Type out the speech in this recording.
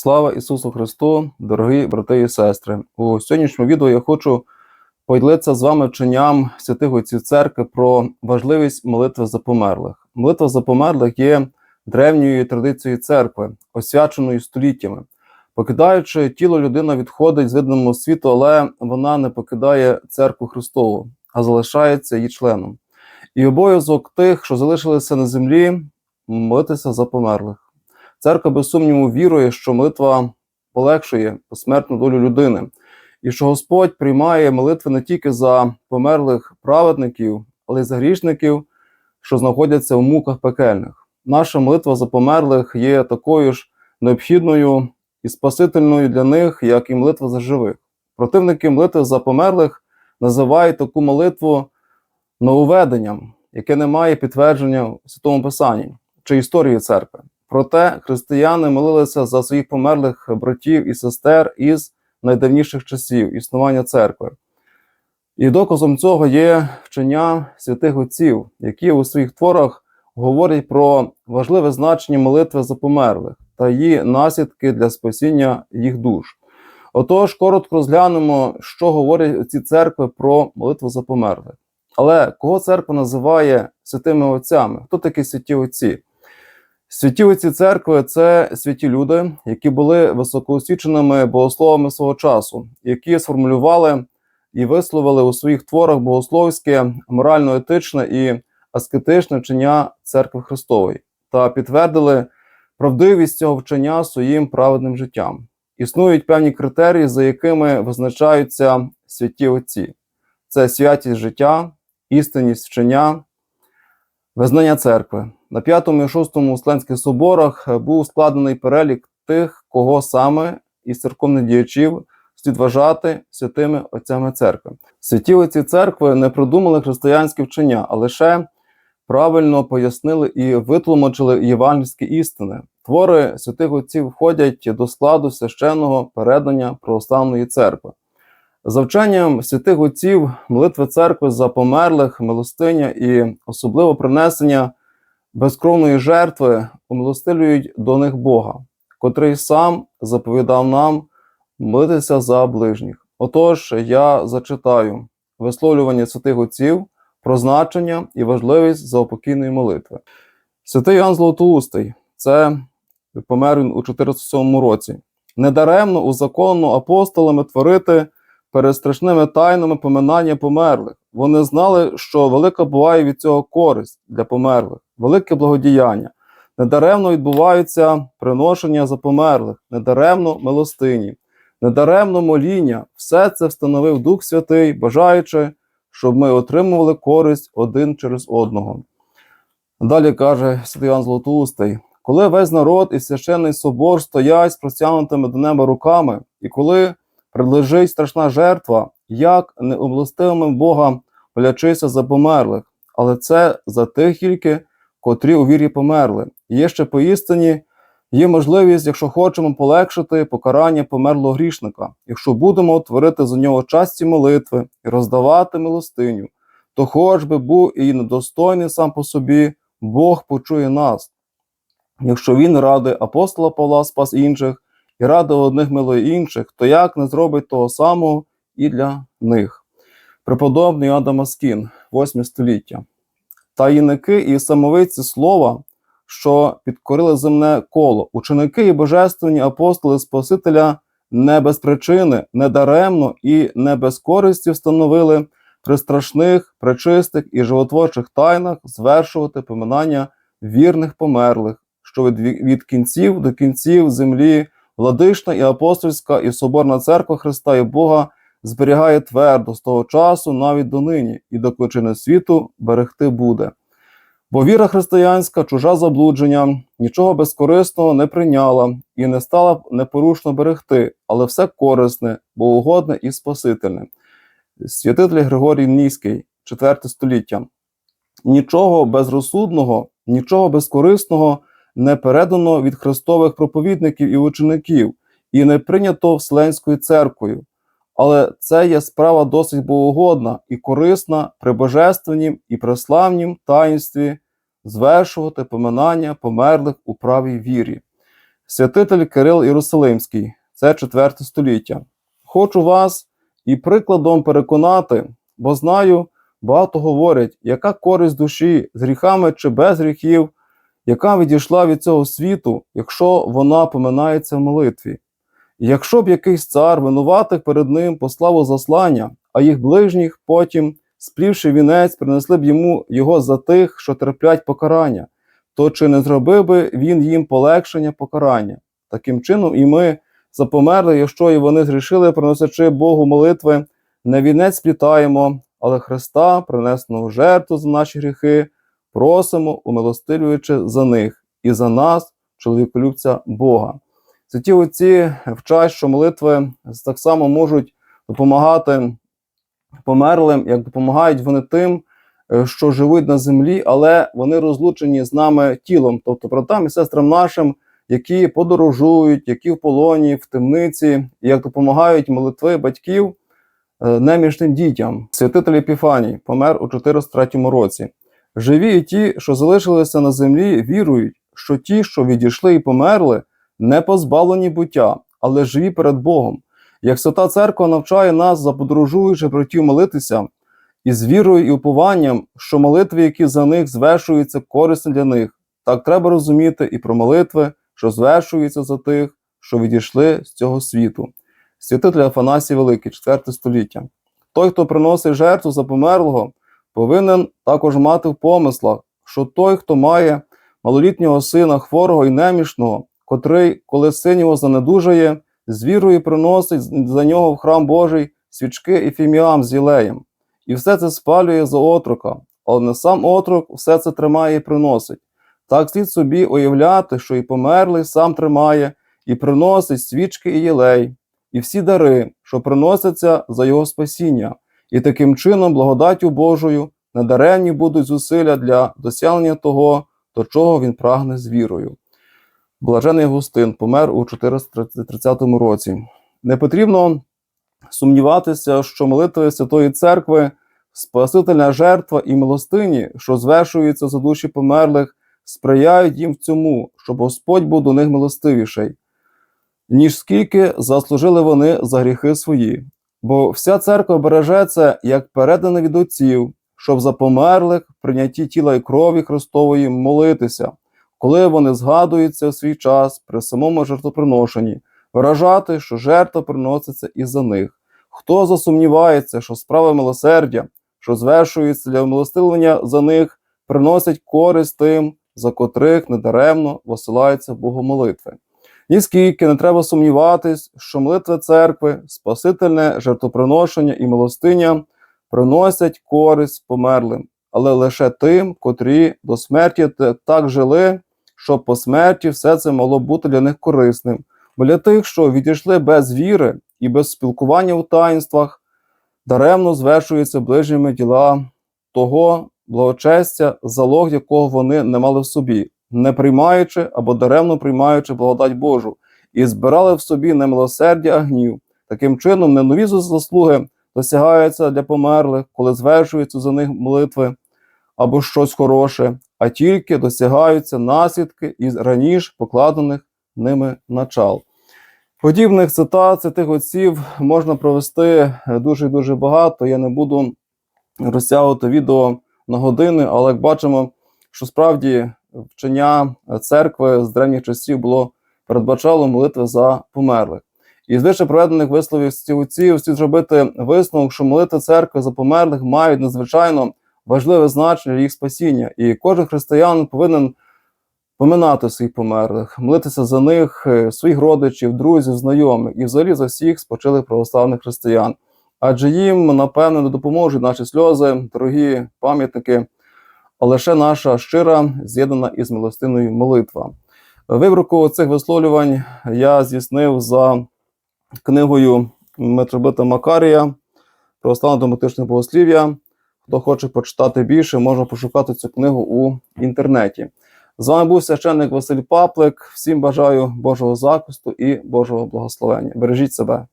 Слава Ісусу Христу, дорогі брати і сестри! У сьогоднішньому відео я хочу поділитися з вами вченням святих отців церкви про важливість молитви за померлих. Молитва за померлих є древньою традицією церкви, освяченою століттями. Покидаючи тіло, людина відходить з видимого світу, але вона не покидає церкву Христову, а залишається її членом. І обов'язок тих, що залишилися на землі, молитися за померлих. Церква, без сумніву, вірує, що молитва полегшує посмертну долю людини, і що Господь приймає молитви не тільки за померлих праведників, але й за грішників, що знаходяться в муках пекельних. Наша молитва за померлих є такою ж необхідною і спасительною для них, як і молитва за живих. Противники молитви за померлих називають таку молитву нововведенням, яке не має підтвердження в Святому Писанні чи історії церкви. Проте християни молилися за своїх померлих братів і сестер із найдавніших часів існування церкви. І доказом цього є вчення святих отців, які у своїх творах говорять про важливе значення молитви за померлих та її наслідки для спасіння їх душ. Отож, коротко розглянемо, що говорять ці церкви про молитву за померлих. Але кого церква називає святими отцями? Хто такі святі отці? Святі отці церкви це святі люди, які були високоосвіченими богословами свого часу, які сформулювали і висловили у своїх творах богословське, морально-етичне і аскетичне вчення церкви Христової та підтвердили правдивість цього вчення своїм праведним життям. Існують певні критерії, за якими визначаються святі отці: це святість життя, істинність вчення, визнання церкви. На п'ятому і шостому Усленських соборах був складений перелік тих, кого саме із церковних діячів слід вважати святими отцями церкви. Святі отці церкви не придумали християнське вчення, а лише правильно пояснили і витлумачили євангельські істини. Твори святих отців входять до складу священного передання православної церкви. За вченням святих отців, молитви церкви за померлих, милостиня і особливо принесення безкровної жертви умилостилюють до них Бога, котрий сам заповідав нам молитися за ближніх. Отож, я зачитаю висловлювання святих отців про значення і важливість заупокійної молитви. Святий Іоанн Златоустий, це помер він у 407 році. Недаремно узаконено апостолами творити перед страшними тайнами поминання померлих. Вони знали, що велика буває від цього користь для померлих, велике благодіяння. Недаремно відбуваються приношення за померлих, недаремно милостині, недаремно моління. Все це встановив Дух Святий, бажаючи, щоб ми отримували користь один через одного. Далі каже Святий Іван Златоустий, коли весь народ і священний собор стоять з простягнутими до неба руками, і коли приближить страшна жертва, як неумилостивими Бога полячися за померлих, але це за тих тільки, котрі у вірі померли. Є ще поістині, є можливість, якщо хочемо полегшити покарання померлого грішника, якщо будемо творити за нього часті молитви і роздавати милостиню, то хоч би був і недостойний сам по собі, Бог почує нас. Якщо він ради апостола Павла спас інших, і ради одних милої інших, то як не зробить того самого і для них. Преподобний Іоанн Дамаскін, 8 століття. Таїники і самовиці слова, що підкорили земне коло, ученики і божественні апостоли Спасителя не без причини, не даремно і не без користі встановили при страшних, пречистих і животворчих тайнах звершувати поминання вірних померлих, що від, від кінців до кінців землі Владишна і апостольська і соборна церква Христа і Бога зберігає твердо з того часу навіть донині, і до кончини світу берегти буде. Бо віра християнська, чужа заблудження, нічого безкорисного не прийняла і не стала непорушно берегти, але все корисне, богоугодне і спасительне. Святитель Григорій Ніський, 4 століття. Нічого безрозсудного, нічого безкорисного не передано від христових проповідників і учеників, і не прийнято Вселенською церквою. Але це є справа досить богоугодна і корисна при божественнім і преславнім таїнстві звершувати поминання померлих у правій вірі. Святитель Кирил Єрусалимський, це 4 століття. Хочу вас і прикладом переконати, бо знаю, багато говорять, яка користь душі з гріхами чи без гріхів, яка відійшла від цього світу, якщо вона поминається в молитві. І якщо б якийсь цар винуватих перед ним послав заслання, а їх ближніх потім, сплівши вінець, принесли б йому його за тих, що терплять покарання, то чи не зробив би він їм полегшення покарання? Таким чином, і ми запомерли, якщо і вони зрішили, приносячи Богу молитви, не вінець сплітаємо, але Христа, принесеного жертву за наші гріхи, просимо, умилостивлюючи за них і за нас, чоловіколюбця Бога. Святі отці вчать, що молитви так само можуть допомагати померлим, як допомагають вони тим, е, що живуть на землі, але вони розлучені з нами тілом, тобто братам і сестрам нашим, які подорожують, які в полоні, в темниці, як допомагають молитви батьків е, немічним дітям. Святитель Епіфаній помер у 403 році. Живі і ті, що залишилися на землі, вірують, що ті, що відійшли і померли, не позбавлені буття, але живі перед Богом. Як Свята Церква навчає нас, заподорожуючи братів молитися, і з вірою і упованням, що молитви, які за них звершуються, корисні для них, так треба розуміти і про молитви, що звершуються за тих, що відійшли з цього світу. Святитель Афанасій Великий, 4 століття. Той, хто приносить жертву за померлого, повинен також мати в помислах, що той, хто має малолітнього сина, хворого і немішного, котрий, коли син його занедужає, з вірою приносить за нього в храм Божий свічки і фіміам з єлеєм. І все це спалює за отрока, але не сам отрок все це тримає і приносить. Так слід собі уявляти, що і померлий сам тримає, і приносить свічки і єлей, і всі дари, що приносяться за його спасіння, і таким чином, благодаттю Божою, надаренні будуть зусилля для досягнення того, до чого він прагне з вірою. Блажений Густин помер у 430 році. Не потрібно сумніватися, що молитви Святої Церкви, Спасительна жертва і милостині, що звершуються за душі померлих, сприяють їм в цьому, щоб Господь був до них милостивіший, ніж скільки заслужили вони за гріхи свої. Бо вся церква береже це як передане від отців, щоб за померлих в прийнятті тіла і крові Христової молитися коли вони згадуються у свій час при самому жертвоприношенні, виражати, що жертва приноситься і за них. Хто засумнівається, що справа милосердя, що звершується для милостивлення за них, приносять користь тим, за котрих недаремно посилаються богомолитви. Ніскільки не треба сумніватись, що молитви церкви, спасительне жертвоприношення і милостиня приносять користь померлим, але лише тим, котрі до смерті так жили, щоб по смерті все це могло бути для них корисним. Бо для тих, що відійшли без віри і без спілкування у таїнствах, даремно звершуються ближніми діла того благочестя, залог якого вони не мали в собі, не приймаючи або даремно приймаючи благодать Божу, і збирали в собі не милосердя, а гнів. Таким чином, не нові заслуги досягаються для померлих, коли звершуються за них молитви або щось хороше, а тільки досягаються наслідки із раніше покладених ними начал. Подібних цитат цих отців можна провести дуже дуже багато. Я не буду розтягувати відео на години, але як бачимо, що справді вчення церкви з древніх часів було передбачало молитви за померлих. І з вище проведених висловів отців слід зробити висновок, що молитви церкви за померлих мають надзвичайно важливе значення для їх спасіння, і кожен християнин повинен поминати своїх померлих, молитися за них, е, своїх родичів, друзів, знайомих і взагалі за всіх спочилих православних християн. Адже їм, напевно, не допоможуть наші сльози, дорогі пам'ятники, а лише наша щира, з'єднана із милостиною молитва. Вибірку цих висловлювань я здійснив за книгою митрополита Макарія Православне догматичне богослів'я. Хто хоче почитати більше, можна пошукати цю книгу у інтернеті. З вами був священник Василь Паплик. Всім бажаю Божого захисту і Божого благословення. Бережіть себе.